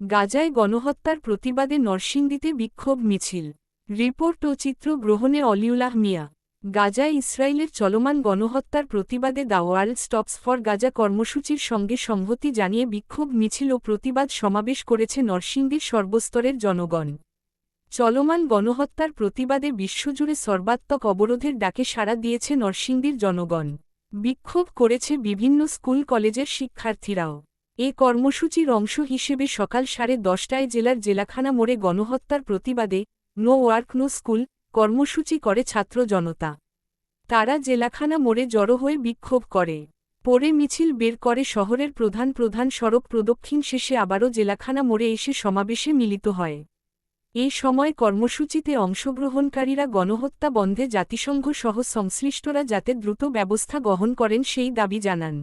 গাজায় গণহত্যার প্রতিবাদে নরসিংদীতে বিক্ষোভ মিছিল। রিপোর্ট ও চিত্র গ্রহণে অলিউলাহ মিয়া। গাজায় ইসরায়েলের চলমান গণহত্যার প্রতিবাদে the world stops for Gaza কর্মসূচির সঙ্গে সংহতি জানিয়ে বিক্ষোভ মিছিল ও প্রতিবাদ সমাবেশ করেছে নরসিংদীর সর্বস্তরের জনগণ। চলমান গণহত্যার প্রতিবাদে বিশ্বজুড়ে সর্বাত্মক অবরোধের ডাকে সাড়া দিয়েছে নরসিংদীর জনগণ। বিক্ষোভ করেছে বিভিন্ন স্কুল, কলেজের শিক্ষার্থীরাও। এ কর্মসূচির অংশ হিসেবে সকাল সাড়ে দশটায় জেলার জেলাখানা মোড়ে গণহত্যার প্রতিবাদে নো ওয়ার্ক, নো স্কুল কর্মসূচি করে ছাত্র জনতা। তারা জেলাখানা মোড়ে জড়ো হয়ে বিক্ষোভ করে। পরে মিছিল বের করে শহরের প্রধান প্রধান সড়ক প্রদক্ষিণ শেষে আবারও জেলাখানা মোড়ে এসে সমাবেশে মিলিত হয়। এ সময় কর্মসূচিতে অংশগ্রহণকারীরা গণহত্যা বন্ধে জাতিসংঘ সহ সংশ্লিষ্টরা যাতে দ্রুত ব্যবস্থা গ্রহণ করেন সেই দাবি জানান।